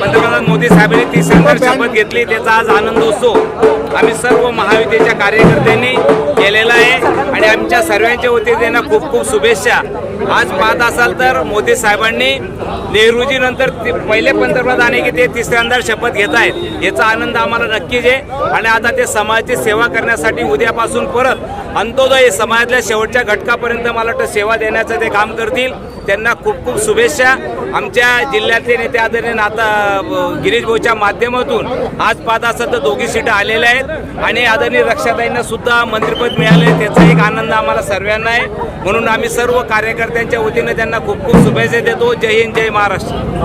पदावर शपथ घेतली. त्याचा आज आनंदोत्सव आम्ही सर्व महायुतीच्या कार्यकर्त्यांनी केलेला आहे. आणि आमच्या सर्वांच्या वतीने खूप खूप शुभेच्छा. आज पाहत असाल तर मोदी साहेबांनी नेहरूजी नंतर ते पहिले पंतप्रधान आहे की ते तिसऱ्यांदा शपथ घेत आहेत. याचा आनंद आम्हाला नक्कीच आहे. आणि आता ते समाजाची सेवा करण्यासाठी उद्यापासून परत अंत्योदय समाजातल्या शेवटच्या घटकापर्यंत मला वाटतं सेवा देण्याचं ते काम करतील. त्यांना खूप खूप शुभेच्छा. आमच्या जिल्ह्यातले नेते आदरणीय नाता गिरीश भाऊच्या माध्यमातून आज पाच असं तर दोघी सीटं आलेल्या आहेत. आणि आदरणीय रक्षाताईंना सुद्धा मंत्रिपद आहे त्याचा एक आनंद आम्हाला सर्वांना आहे. म्हणून आम्ही सर्व कार्यकर्त्यांच्या वतीनं त्यांना खूप खूप शुभेच्छा देतो. जय हिंद जय महाराष्ट्र.